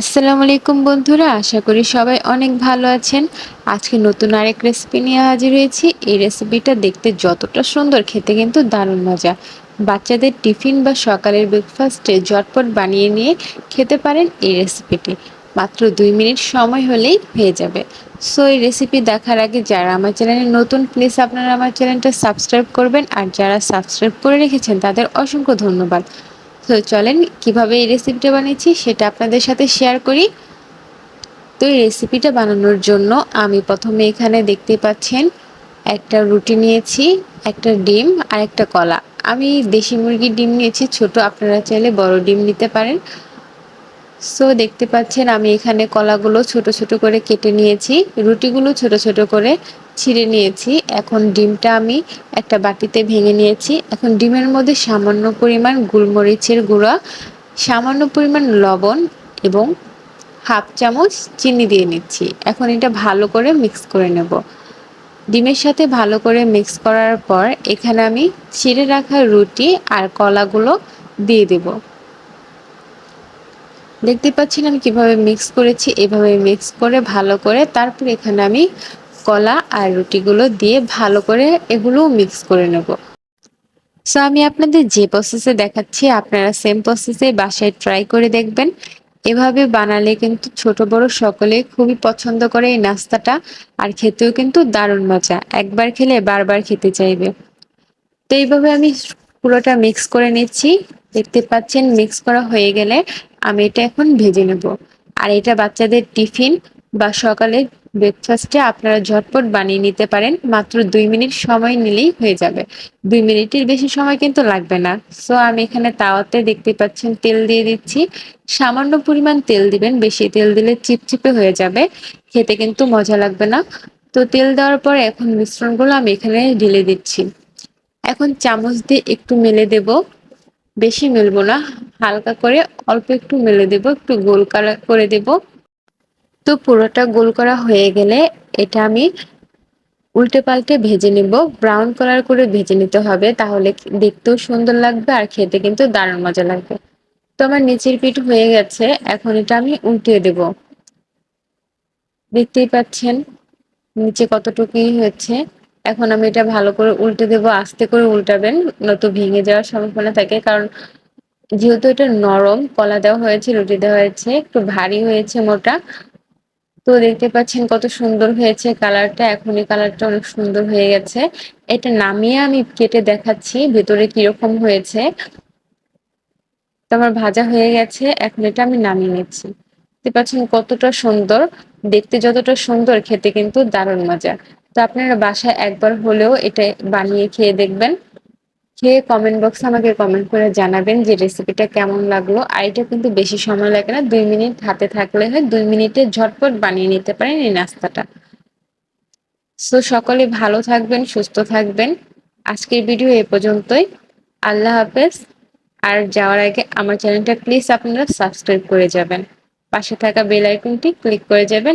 আসসালামু আলাইকুম বন্ধুরা, আশা করি সবাই অনেক ভালো আছেন। আজকে নতুন আরেক রেসিপি নিয়ে হাজির হয়েছি। এই রেসিপিটা দেখতে যতটা সুন্দর, খেতে কিন্তু দারুণ মজা। বাচ্চাদের টিফিন বা সকালের ব্রেকফাস্টে ঝটপট বানিয়ে নিয়ে খেতে পারেন এই রেসিপিটি মাত্র দুই মিনিট সময় হলেই হয়ে যাবে। সো এই রেসিপি দেখার আগে যারা আমার চ্যানেলে নতুন প্লিজ আপনারা আমার চ্যানেলটা সাবস্ক্রাইব করবেন। আর যারা সাবস্ক্রাইব করে রেখেছেন, তাদের অসংখ্য ধন্যবাদ। তো চলেন, কীভাবে এই রেসিপিটা বানিয়েছি সেটা আপনাদের সাথে শেয়ার করি। তো এই রেসিপিটা বানানোর জন্য আমি প্রথমে এখানে দেখতে পাচ্ছেন, একটা রুটি নিয়েছি, একটা ডিম আর একটা কলা। আমি দেশি মুরগির ডিম নিয়েছি, ছোট, আপনারা চাইলে বড় ডিম নিতে পারেন। সো দেখতে পাচ্ছেন, আমি এখানে কলাগুলো ছোট ছোট করে কেটে নিয়েছি, রুটিগুলো ছোট ছোট করে ছিঁড়ে নিয়েছি। এখন ডিমটা আমি একটা বাটিতে ভেঙে নিয়েছি। এখন ডিমের মধ্যে সামান্য পরিমাণ গোলমরিচের গুঁড়া, সামান্য পরিমাণ লবণ এবং হাফ চামচ চিনি দিয়ে নিচ্ছি। এখন এটা ভালো করে মিক্স করে নেব। ডিমের সাথে ভালো করে মিক্স করার পর এখানে আমি ছিঁড়ে রাখা রুটি আর কলাগুলো দিয়ে দেবো। দেখতে পাচ্ছেন আমি কীভাবে মিক্স করেছি, এভাবে মিক্স করে, ভালো করে। তারপর এখানে আমি কলা আর রুটিগুলো দিয়ে ভালো করে এগুলোও মিক্স করে নেব। সো আমি আপনাদের যে প্রসেসে দেখাচ্ছি, আপনারা সেম প্রসেসে বাসায় ট্রাই করে দেখবেন। এভাবে বানালে কিন্তু ছোট, বড় সকলে খুবই পছন্দ করে এই নাস্তাটা, আর খেতেও কিন্তু দারুণ মজা। একবার খেলে বারবার খেতে চাইবে। তো এইভাবে আমি পুরোটা মিক্স করে নিচ্ছি। দেখতে পাচ্ছেন মিক্স করা হয়ে গেলে আমি এটা এখন ভেজে নেব। আর এটা বাচ্চাদের টিফিন বা সকালে ব্রেকফাস্টে আপনারা ঝটপট বানিয়ে নিতে পারেন। মাত্র দুই মিনিট সময় নিলেই হয়ে যাবে। দুই মিনিটের বেশি সময় কিন্তু লাগবে না। সো আমি এখানে তাওয়াতে দেখতে পাচ্ছেন তেল দিয়ে দিচ্ছি। সামান্য পরিমাণ তেল দিবেন। বেশি তেল দিলে চিপচিপে হয়ে যাবে। খেতে কিন্তু মজা লাগবে না। তো তেল দেওয়ার পর এখন মিশ্রণগুলো আমি এখানে ঢেলে দিচ্ছি। এখন চামচ দিয়ে একটু মেলে দেব। বেশি মেলবো না। হালকা করে অল্প একটু মেলে দেব, একটু গোল করে দেব। তো পুরোটা গোল করা হয়ে গেলে এটা আমি উল্টে পাল্টে ভেজে নেব। ব্রাউন কালার করে ভেজে নিতে হবে, তাহলে দেখতেও সুন্দর লাগবে আর খেতে কিন্তু দারুণ মজা লাগবে। তো আমার নিচের পিঠ হয়ে গেছে, এখন এটা আমি উল্টে দেব। দেখতেই পাচ্ছেন নিচে কতটুকুই হয়েছে এখন আমি এটা ভালো করে উল্টে দেবো, আস্তে করে উল্টাবেন, নয়তো ভেঙে যাওয়ার সম্ভাবনা থাকে। কারণ যেহেতু এটা নরম, কলা দেওয়া হয়েছে, রুটি দেওয়া হয়েছে, একটু ভারী হয়েছে মোটা। তো দেখতে পাচ্ছেন কত সুন্দর হয়েছে কালারটা এখন এই কালারটা অনেক সুন্দর হয়ে গেছে। এটা নামিয়ে আমি কেটে দেখাচ্ছি ভেতরে কীরকম হয়েছে। তো আমার ভাজা হয়ে গেছে, এখন এটা আমি নামিয়ে নিচ্ছি। দেখতে পাচ্ছেন কতটা সুন্দর, দেখতে যতটা সুন্দর, খেতে কিন্তু দারুণ মজা। তো আপনারা বাসায় একবার হলেও এটা বানিয়ে খেয়ে দেখবেন। খেয়ে কমেন্ট বক্সে আমাকে কমেন্ট করে জানাবেন যে রেসিপিটা কেমন লাগল। আর এটা কিন্তু বেশি সময় লাগে না, দুই মিনিট হাতে থাকলে হয়, দুই মিনিটে ঝটপট বানিয়ে নিতে পারেন এই নাস্তাটা। সো সকলে ভালো থাকবেন, সুস্থ থাকবেন। আজকের ভিডিও এ পর্যন্তই। আল্লাহ হাফেজ। আর যাওয়ার আগে আমার চ্যানেলটা প্লিজ আপনারা সাবস্ক্রাইব করে যাবেন। পাশে থাকা বেল আইকনটি ক্লিক করে যাবেন।